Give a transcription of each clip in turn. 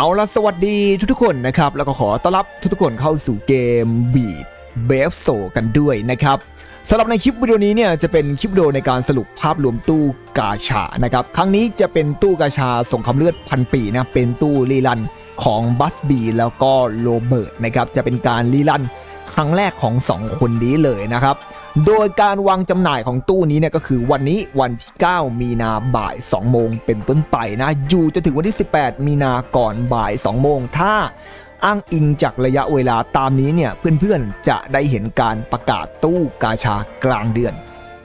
เอาละสวัสดีทุกๆคนนะครับ แล้วก็ขอต้อนรับทุกๆคนเข้าสู่เกมบีดเบฟโซกันด้วยนะครับสำหรับในคลิปวิดีโอนี้เนี่ยจะเป็นคลิปวิดีโอในการสรุปภาพรวมตู้กาชานะครับ ครั้งนี้จะเป็นตู้กาชาส่งคำเลือดพันปีนะเป็นตู้รีลันของบัสบีแล้วก็โรเบิร์ตนะครับจะเป็นการรีลันครั้งแรกของ 2 คนนี้เลยนะครับ โดยการวางจำหน่ายของตู้นี้เนี่ยก็คือวันนี้วันที่ 9 มีนาบ่าย 2 โมงเป็นต้นไปนะอยู่จนถึงวันที่ 18 มีนาก่อนบ่าย 2 โมงถ้าอ้างอิงจากระยะเวลาตามนี้เนี่ยเพื่อนๆจะได้เห็นการประกาศตู้กาชากลางเดือน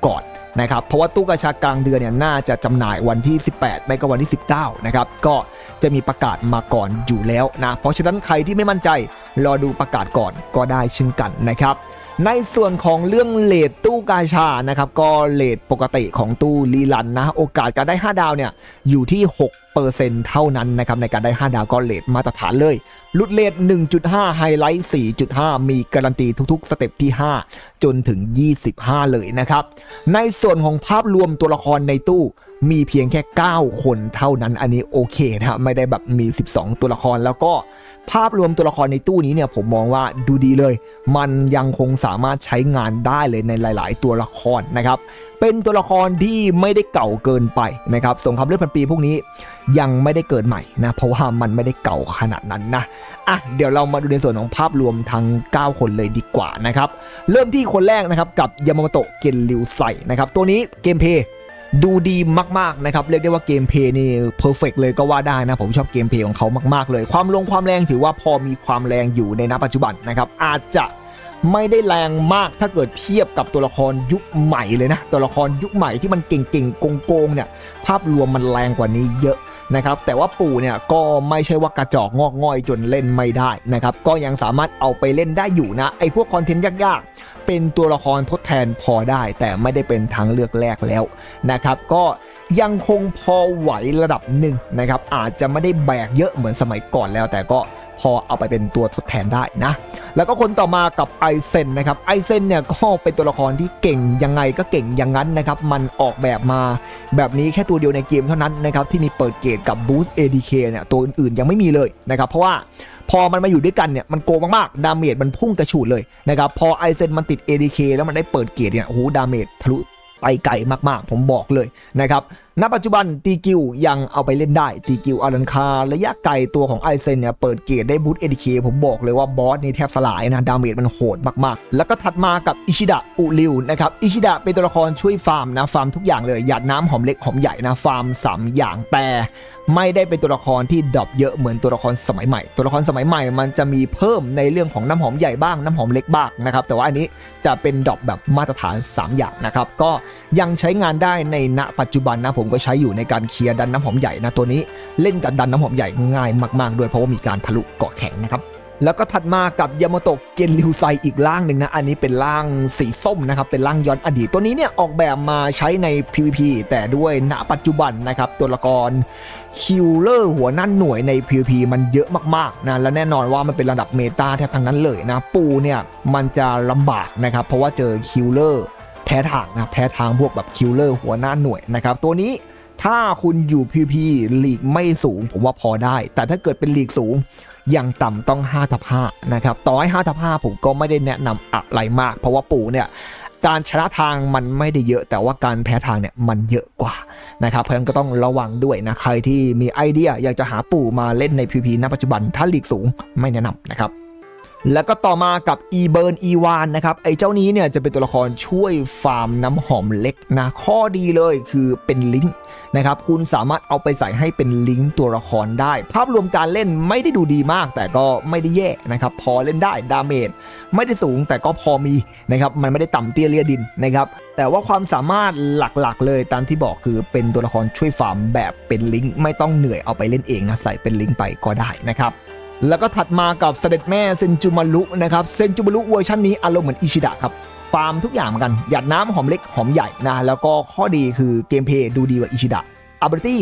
ก่อนนะครับเพราะว่าตู้กาชากลางเดือนเนี่ยน่าจะจำหน่ายวันที่ 18 ไม่ก็วันที่ 19 นะครับ ก็จะมีประกาศมาก่อนอยู่แล้วนะ เพราะฉะนั้นใครที่ไม่มั่นใจ รอดูประกาศก่อนก็ได้เช่นกันนะครับ ในส่วนของเรื่องเลทตู้กาชานะครับก็เลทปกติของตู้ลีลันนะโอกาสการได้ 5 ดาวเนี่ยอยู่ที่ 6%เท่านั้นนะครับในการได้ 5 ดาวก็เลทมาตรฐานเลยลุดเลท1.5 ไฮไลท์ 4.5 มีการันตีทุกๆ สเต็ปที่ 5 จนถึง 25 เลยนะครับ ในส่วนของภาพรวมตัวละครในตู้มีเพียงแค่ 9 คนเท่านั้นอันนี้โอเคนะไม่ได้แบบมี 12 ตัวละครแล้วก็ ภาพรวมตัวละครในตู้นี้เนี่ยผมมองว่าดูดีเลย มันยังคงสามารถใช้งานได้เลยในหลาย ๆ ตัวละครนะครับ เป็นตัวละครที่ไม่ได้เก่าเกินไปนะครับสงครามเลือดพันปีพวกนี้ยังไม่ได้เกิดใหม่นะ เพราะว่ามันไม่ได้เก่าขนาดนั้นนะอะเดี๋ยวเรามาดูในส่วนของภาพรวมทั้ง 9 คนเลยดีกว่านะครับ เริ่มที่คนแรกนะครับกับยามาโตะเกนริวไซนะครับตัวนี้เกมเพย์ ดูดีมากๆนะครับ เรียกได้ว่าเกมเพย์นี่เพอร์เฟกเลยก็ว่าได้นะ ผมชอบเกมเพย์ของเขามากๆเลย ความลงความแรงถือว่าพอมีความแรงอยู่ในณปัจจุบันนะครับอาจจะ ไม่ได้แรงมากถ้าเกิดเทียบกับตัวละครยุคใหม่เลยนะ ตัวละครยุคใหม่ที่มันเก่งๆโกงๆเนี่ยภาพรวมมันแรงกว่านี้เยอะนะครับแต่ว่าปู่เนี่ยก็ไม่ใช่ว่ากระจอกงอกง่อยจนเล่นไม่ได้นะครับก็ยังสามารถเอาไปเล่นได้อยู่นะไอ้พวกคอนเทนต์ยากๆ เป็นตัวละครทดแทนพอได้ แต่ไม่ได้เป็นทางเลือกแรกแล้วนะครับก็ยังคงพอไหวระดับหนึ่งนะครับอาจจะไม่ได้แบกเยอะเหมือนสมัยก่อนแล้วแต่ก็ พอเอาไปเป็นตัวทดแทนได้นะ แล้วก็คนต่อมากับไอเซนนะครับไอเซนเนี่ยก็เป็นตัวละครที่เก่งยังไงก็เก่งอย่างนั้นนะครับ มันออกแบบมาแบบนี้แค่ตัวเดียวในเกมเท่านั้นนะครับที่มีเปิดเกตกับบูสต์ ADK เนี่ยตัวอื่นๆยังไม่มีเลยนะครับ เพราะว่าพอมันมาอยู่ด้วยกันเนี่ยมันโกงมากๆ ดาเมจมันพุ่งกระฉูดเลยนะครับพอไอเซนมันติด ADK แล้วมันได้เปิดเกตเนี่ยโอ้โหดาเมจทะลุไปไกลมากๆ ผมบอกเลยนะครับ ณปัจจุบันตีกิวยังเอาไปเล่นได้ตีกิวอารันคาระยะไกลตัวของไอเซนเนี่ยเปิดเกตได้บูทเอ k เคผมบอกเลยว่าบอสนี่แทบสลายนะ ดาเมจมันโหดมากๆ แล้วก็ถัดมากับอิชิดะอุริวนะครับอิชิดะเป็นตัวละครช่วยฟาร์มนะ ฟาร์มทุกอย่างเลยหยาดน้ำหอมเล็กหอมใหญ่นะ ฟาร์ม 3 อย่างแต่ไม่ได้เป็นตัวละครที่ดรอปเยอะเหมือนตัวละครสมัยใหม่ ตัวละครสมัยใหม่มันจะมีเพิ่มในเรื่องของน้ำหอมใหญ่บ้างน้ำหอมเล็กบ้างนะครับแต่ว่าอันนี้จะเป็นดรอปแบบมาตรฐาน 3 อย่างนะครับก็ยังใช้งานได้ในณปัจจุบันนะผมก็ใช้อยู่ในการเคลียร์ดันน้ำหอมใหญ่นะตัวนี้เล่นกับดันน้ำหอมใหญ่ง่ายมากๆด้วยเพราะว่ามีการทะลุเกาะแข็งนะครับแล้วก็ถัดมากับยามาโตะเกนริวไซอีกร่างหนึ่งนะ อันนี้เป็นร่างสีส้มนะครับ เป็นร่างย้อนอดีต ตัวนี้เนี่ยออกแบบมาใช้ใน PVP แต่ด้วยณปัจจุบันนะครับ ตัวละครคิลเลอร์หัวหน้าหน่วยใน PVP มันเยอะมากๆนะ และแน่นอนว่ามันเป็นระดับเมตาแทบทั้งนั้นเลยนะ ปูเนี่ยมันจะลำบากนะครับ เพราะว่าเจอคิลเลอร์ แพ้ทางนะแพ้ทางพวกแบบคิลเลอร์หัวหน้าหน่วยนะครับตัวนี้ถ้าคุณอยู่ PVP ลีกไม่สูง ผมว่าพอได้ แต่ถ้าเกิดเป็นลีกสูงอย่างต่ำต้อง5ทับ5นะครับต่อให้5ทับ5ผมก็ไม่ได้แนะนำอะไรมาก เพราะว่าปู่เนี่ยการชนะทางมันไม่ได้เยอะ แต่ว่าการแพ้ทางเนี่ยมันเยอะกว่านะครับเพราะฉะนั้นก็ต้องระวังด้วยนะใครที่มีไอเดียอยากจะหาปู่มาเล่นใน PVP ณปัจจุบันถ้าลีกสูงไม่แนะนำนะครับ แล้วก็ต่อมากับ e b u r n e วานนะครับไอ้เจ้านี้เนี่ยจะเป็นตัวละครช่วยฟาร์มน้ำหอมเล็กนะข้อดีเลยคือเป็นลิงก์นะครับคุณสามารถเอาไปใส่ให้เป็นลิงก์ตัวละครได้ ภาพรวมการเล่นไม่ได้ดูดีมาก แต่ก็ไม่ได้แย่นะครับพอเล่นได้ดาเมจไม่ได้สูงแต่ก็พอมีนะครับมันไม่ได้ต่ำเตี้ยเลียดินนะครับแต่ว่าความสามารถหลักๆ เลยตามที่บอกคือเป็นตัวละครช่วยฟาร์มแบบเป็นลิงก์ไม่ต้องเหนื่อยเอาไปเล่นเองนะใส่เป็นลิงก์ไปก็ได้นะครับ แล้วก็ถัดมากับเสด็จแม่เซนจูมารุนะครับเซนจูมารุเวอร์ชันนี้อารมณ์เหมือนอิชิดะครับฟาร์มทุกอย่างเหมือนกัน หยาดน้ำหอมเล็กหอมใหญ่นะแล้วก็ข้อดีคือเกมเพย์ดูดีกว่าอิชิดะอับริตี้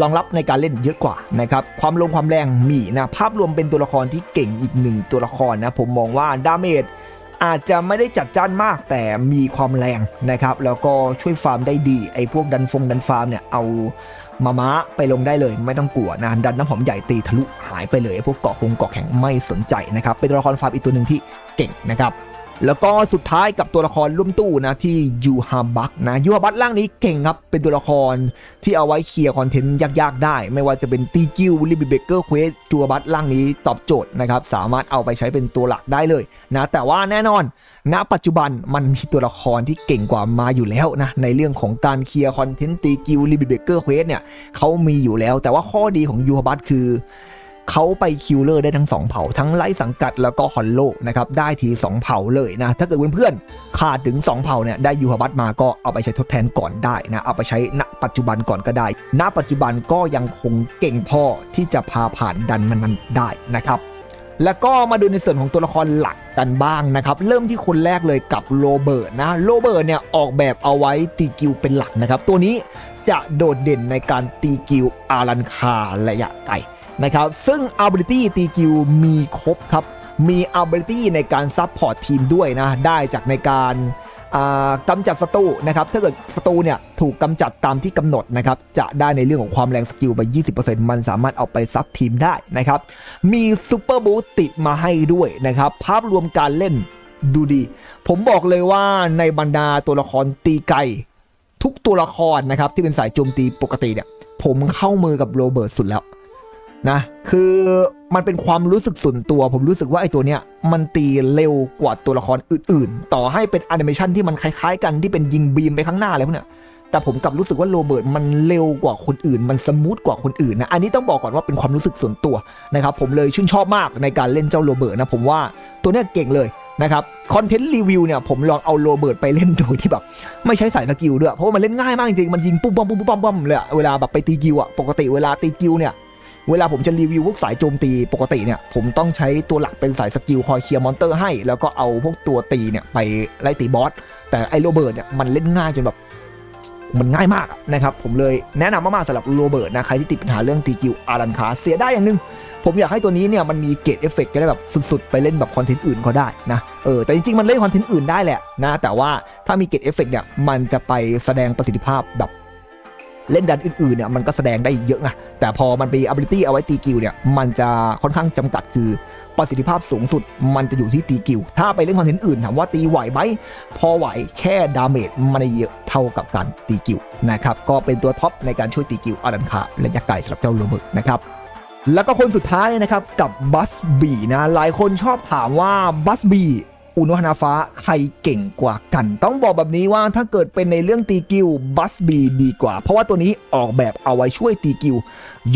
รองรับในการเล่นเยอะกว่านะครับความลงความแรงมีนะภาพรวมเป็นตัวละครที่เก่งอีกหนึ่งตัวละครนะผมมองว่าดาเมจอาจจะไม่ได้จัดจ้านมากแต่มีความแรงนะครับแล้วก็ช่วยฟาร์มได้ดีไอ้พวกดันฟงดันฟาร์มเนี่ยเอา มาม้าไปลงได้เลยไม่ต้องกลัวนะดันน้ำหอมใหญ่ตีทะลุหายไปเลยพวกเกาะคงเกาะแข็งไม่สนใจนะครับเป็นตัวละครฟาร์มอีกตัวหนึ่งที่เก่งนะครับ แล้วก็สุดท้ายกับตัวละครร่วมตู้นะที่ยูฮาบักนะยูฮาบักร่างนี้เก่งครับ เป็นตัวละครที่เอาไว้เคลียร์คอนเทนต์ยากๆ ได้ ไม่ว่าจะเป็นตีกิวลิบิเบเกอร์เควสจูฮาบักร่างนี้ตอบโจทย์นะครับ สามารถเอาไปใช้เป็นตัวหลักได้เลยนะแต่ว่าแน่นอน ณ ปัจจุบันมันมีตัวละครที่เก่งกว่ามาอยู่แล้วนะในเรื่องของการเคลียร์คอนเทนต์ตีกิวลิบิเบเกอร์เควสเนี่ยเขามีอยู่แล้ว แต่ว่าข้อดีของยูฮาบักคือ เขาไปคิวเลอร์ได้ทั้ง 2 เผ่า ทั้งไล่สังกัดแล้วก็ฮอลโลนะครับได้ที 2 เผ่าเลยนะ ถ้าเกิดเพื่อนๆขาดถึง 2 เผ่าเนี่ยได้ยูฮาบัตมาก็เอาไปใช้ทดแทนก่อนได้นะ เอาไปใช้ณปัจจุบันก่อนก็ได้ ณปัจจุบันก็ยังคงเก่งพอที่จะพาผ่านดันมันนั้นได้นะครับแล้วก็มาดูในส่วนของตัวละครหลักกันบ้างนะครับ เริ่มที่คนแรกเลยกับโรเบิร์ตนะโรเบิร์ตเนี่ยออกแบบเอาไว้ตีกิวเป็นหลักนะครับ ตัวนี้จะโดดเด่นในการตีกิวอารันคาระยะไกล นะครับ ซึ่ง ability ตีกิวมีครบครับ มี ability ในการซับพอร์ตทีมด้วยนะ ได้จากในการกำจัดศัตรูนะครับถ้าเกิดศัตรูเนี่ยถูกกำจัดตามที่กำหนดนะครับจะได้ในเรื่องของความแรงสกิลไป 20%มันสามารถเอาไปซับทีมได้นะครับมีซูเปอร์บูตติดมาให้ด้วยนะครับภาพรวมการเล่นดูดี ผมบอกเลยว่าในบรรดาตัวละครตีไกลทุกตัวละครนะครับที่เป็นสายโจมตีปกติเนี่ยผมเข้ามือกับโรเบิร์ตสุดแล้ว นะ คือมันเป็นความรู้สึกส่วนตัว ผมรู้สึกว่าไอ้ตัวเนี้ยมันตีเร็วกว่าตัวละครอื่น ๆ ต่อให้เป็นแอนิเมชันที่มันคล้ายๆ กันที่เป็นยิงบีมไปข้างหน้าอะไรพวกเนี้ยแต่ผมกลับรู้สึกว่าโรเบิร์ตมันเร็วกว่าคนอื่น มันสมูทกว่าคนอื่นนะอันนี้ต้องบอกก่อนว่าเป็นความรู้สึกส่วนตัวนะครับผมเลยชื่นชอบมากในการเล่นเจ้าโรเบิร์ตนะผมว่าตัวเนี้ยเก่งเลยนะครับคอนเทนต์รีวิวเนี่ยผมลองเอาโรเบิร์ตไปเล่นโดยที่แบบ ไม่ใช้สายสกิลด้วยเพราะว่ามันเล่นง่ายมากจริงๆมันยิงปุ๊บปั๊มปุ๊บปั๊มปั๊มเลยเวลาแบบไปตีกิวอะปกติเวลาตีกิวเนี่ย เวลาผมจะรีวิวพวกสายโจมตีปกติเนี่ยผมต้องใช้ตัวหลักเป็นสายสกิลคอยเคลียร์มอนเตอร์ให้ แล้วก็เอาพวกตัวตีเนี่ยไปไล่ตีบอสแต่ไอโรเบิร์ตเนี่ยมันเล่นง่ายจนแบบมันง่ายมากนะครับ ผมเลยแนะนำมากๆสำหรับโรเบิร์ตนะใครที่ติดปัญหาเรื่องตีกิลอารันคาเสียได้อย่างหนึง ผมอยากให้ตัวนี้เนี่ยมันมีเกตเอฟเฟกต์ก็ได้แบบสุดๆ ไปเล่นแบบคอนเทนต์อื่นก็ได้นะเออแต่จริงๆ มันเล่นคอนเทนต์อื่นได้แหละนะแต่ว่าถ้ามีเกตเอฟเฟกต์เนี่ยมันจะไปแสดงประสิทธิภาพแบบ เล่นดันอื่นๆเนี่ยมันก็แสดงได้เยอะไงแต่พอมันมี ability เอาไว้ตีกิลเนี่ยมันจะค่อนข้างจำกัดคือประสิทธิภาพสูงสุดมันจะอยู่ที่ตีกิลถ้าไปเล่นคอนเทนต์อื่นถามว่าตีไหวไหม พอไหวแค่ดาเมจมันไม่เยอะเท่ากับการตีกิลนะครับ ก็เป็นตัวท็อปในการช่วยตีกิลอารันคาและยักษ์ไก่สำหรับเจ้าโรเบิร์ตนะครับ แล้วก็คนสุดท้ายนะครับกับบัสบีนะ หลายคนชอบถามว่าบัสบี อุนฮานาฟ้าใครเก่งกว่ากัน ต้องบอกแบบนี้ว่าถ้าเกิดเป็นในเรื่องตีกิวบัสบีดีกว่า เพราะว่าตัวนี้ออกแบบเอาไว้ช่วยตีกิว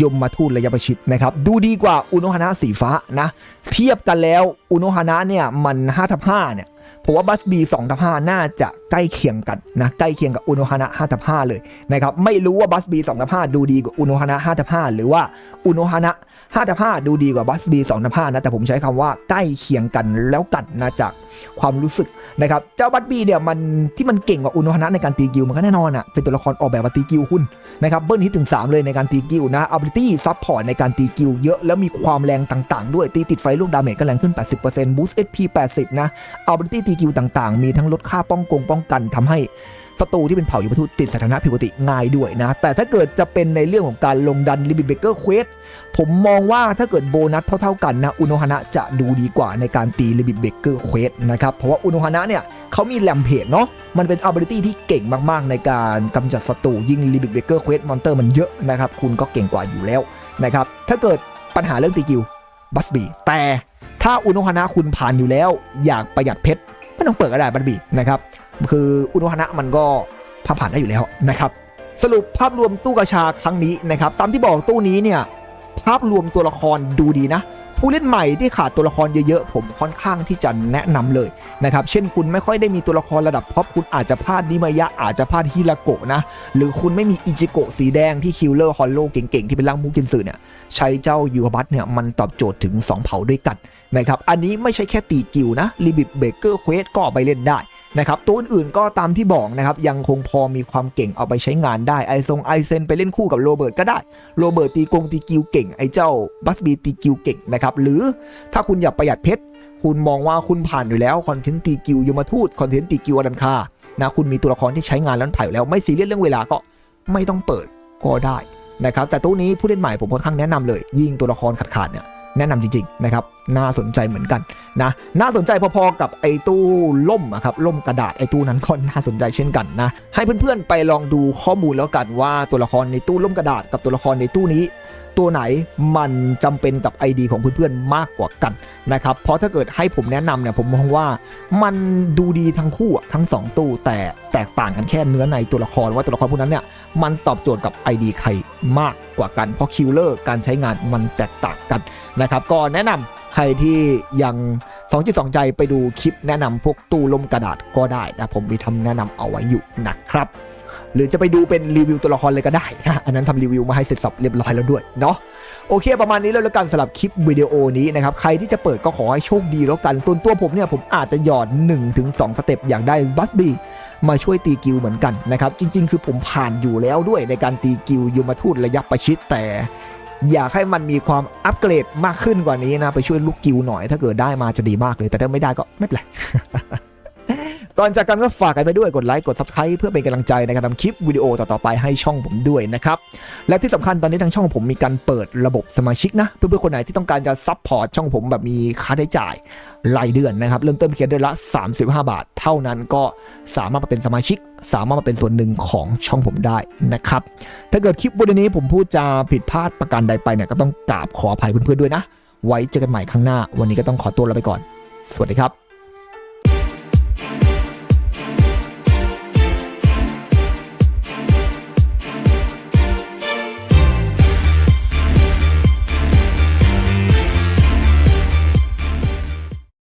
ยมมาทูตระยะประชิดนะครับดูดีกว่าอุนฮานะสีฟ้านะเทียบกันแล้วอุนฮานะเนี่ยมัน5ทับ5เนี่ยผมว่าบัสบี2ทับ5น่าจะใกล้เคียงกันนะใกล้เคียงกับอุโนฮานะ5ทับ5เลยนะครับไม่รู้ว่าบัสบี2ทับ5ดูดีกว่าอุโนฮานะ5ทับ5หรือว่าอุโนฮานะ 5ทับ5ดูดีกว่าบัสบี2ทับ5นะ แต่ผมใช้คำว่าใกล้เคียงกันแล้วกันนะจากความรู้สึกนะครับ เจ้าบัสบีเนี่ยมันที่มันเก่งกว่าอุโนฮนะในการตีกิลมันก็แน่นอนอะเป็นตัวละครออกแบบมาตีกิลคุณนะครับเบิ้ลฮิตถึง 3 เลยในการตีกิลนะ ability support ในการตีกิลเยอะแล้วมีความแรงต่างๆ ด้วยตีติดไฟลูกดาเมจก็แรงขึ้น 80% boost HP 80 นะ ability ตีกิลต่างๆ มีทั้งลดค่าป้องกงป้องกันทำให้ ศัตรูที่เป็นเผ่ายุปทุติดสถานะผิดปกติง่ายด้วยนะ แต่ถ้าเกิดจะเป็นในเรื่องของการลงดันลิบิเบเกอร์เควสผมมองว่าถ้าเกิดโบนัสเท่าๆกันนะอุโนฮานะจะดูดีกว่าในการตีลิบิเบเกอร์เควสนะครับเพราะว่าอุโนฮานะเนี่ยเขามีแลมเพจเนาะมันเป็น ability ที่เก่งมากๆ ในการกำจัดศัตรูยิ่งลิบิเบเกอร์เควสมอนเตอร์มันเยอะนะครับคุณก็เก่งกว่าอยู่แล้วนะครับถ้าเกิดปัญหาเรื่องตีกิลบัสบีแต่ถ้าอุโนฮานะคุณผ่านอยู่แล้ว อยากประหยัดเพชรไม่ต้องเปิดก็ได้บัสบีนะครับ คืออุโนฮานะมันก็ผ่านผ่านได้อยู่แล้วนะครับสรุปภาพรวมตู้กระชาครั้งนี้นะครับตามที่บอกตู้นี้เนี่ยภาพรวมตัวละครดูดีนะ ผู้เล่นใหม่ที่ขาดตัวละครเยอะๆ ผมค่อนข้างที่จะแนะนำเลยนะครับเช่นคุณไม่ค่อยได้มีตัวละครระดับท็อปคุณอาจจะพลาดนิมายะอาจจะพลาดฮิราโกะนะ หรือคุณไม่มีอิจิโกะสีแดงที่คิลเลอร์ฮอลโลเก่งๆ ที่เป็นร่างมูกินสึเนี่ยใช้เจ้ายูบัตเนี่ยมันตอบโจทย์ถึง 2 เผ่าด้วยกันนะครับอันนี้ไม่ใช่แค่ตีกิวนะลิบิ t เบเกอร์เควสก็ไปเล่นได้ นะครับตัวอื่นๆก็ตามที่บอกนะครับยังคงพอมีความเก่งเอาไปใช้งานได้ไอซงไอเซนไปเล่นคู่กับโรเบิร์ตก็ได้โรเบิร์ตตีกงตีกิวเก่งไอเจ้าบัสบีตีกิวเก่งนะครับหรือถ้าคุณอยากประหยัดเพชรคุณมองว่าคุณผ่านอยู่แล้วคอนเทนต์ตีกิวยมทูตคอนเทนต์ตีกิวอดันคานะคุณมีตัวละครที่ใช้งานแล้วผ่านอยู่แล้วไม่ซีเรียสเรื่องเวลาก็ไม่ต้องเปิดก็ได้นะครับแต่ตู้นี้ผู้เล่นใหม่ผมค่อนข้างแนะนำเลย ยิ่งตัวละครขาดๆเนี่ย แนะนำจริงๆนะครับน่าสนใจเหมือนกันนะน่าสนใจพอๆกับไอ้ตู้ล่มอะครับล่มกระดาษไอ้ตู้นั้นก็น่าสนใจเช่นกันนะให้เพื่อนๆไปลองดูข้อมูลแล้วกันว่าตัวละครในตู้ล่มกระดาษกับตัวละครในตู้นี้ ตัวไหนมันจำเป็นกับ ID ของเพื่อนๆมากกว่ากันนะครับ เพราะถ้าเกิดให้ผมแนะนำเนี่ยผมมองว่ามันดูดีทั้งคู่ทั้ง 2 ตู้แต่แตกต่างกันแค่เนื้อในตัวละครว่าตัวละครพวกนั้นเนี่ยมันตอบโจทย์กับ ID ใครมากกว่ากัน เพราะคิลเลอร์การใช้งานมันแตกต่างกันนะครับก็แนะนำใครที่ยังสองจิตสองใจไปดูคลิปแนะนำพวกตู้ลมกระดาษก็ได้นะผมมีทำแนะนำเอาไว้อยู่นะครับ หรือจะไปดูเป็นรีวิวตัวละครเลยก็ได้นะอันนั้นทำรีวิวมาให้เสร็จสับเรียบร้อยแล้วด้วยเนาะโอเค ประมาณนี้แล้วแล้วกันสำหรับคลิปวิดีโอนี้นะครับใครที่จะเปิดก็ขอให้โชคดีแล้วกันส่วนตัวผมเนี่ยผมอาจจะหยอด 1-2สเต็ปอยากได้บัสบีมาช่วยตีกิวเหมือนกันนะครับจริง ๆ คือผมผ่านอยู่แล้วด้วยในการตีกิวยูมาทูตระยะประชิดแต่อยากให้มันมีความอัปเกรดมากขึ้นกว่านี้นะ ไปช่วยลูกกิวหน่อย ถ้าเกิดได้มาจะดีมากเลย แต่ถ้าไม่ได้ก็ไม่เป็นไร ก่อนจากกันก็ฝากกันไปด้วยกดไลค์กด subscribe เพื่อเป็นกำลังใจในการทำคลิปวิดีโอต่อๆไปให้ช่องผมด้วยนะครับและที่สำคัญตอนนี้ทางช่องผมมีการเปิดระบบสมาชิกนะเพื่อนๆคนไหนที่ต้องการจะซัพพอร์ตช่องผมแบบมีค่าใช้จ่ายรายเดือนนะครับเริ่มต้นเพียงเดือนละ 35 บาท เท่านั้นก็สามารถมาเป็นสมาชิก สามารถมาเป็นส่วนหนึ่งของช่องผมได้นะครับถ้าเกิดคลิปวิดีโอนี้ผมพูดจาผิดพลาดประการใดไปเนี่ยก็ต้องกราบขออภัยเพื่อนๆด้วยนะ ไว้เจอกันใหม่ครั้งหน้า วันนี้ก็ต้องขอตัวลาไปก่อน สวัสดีครับ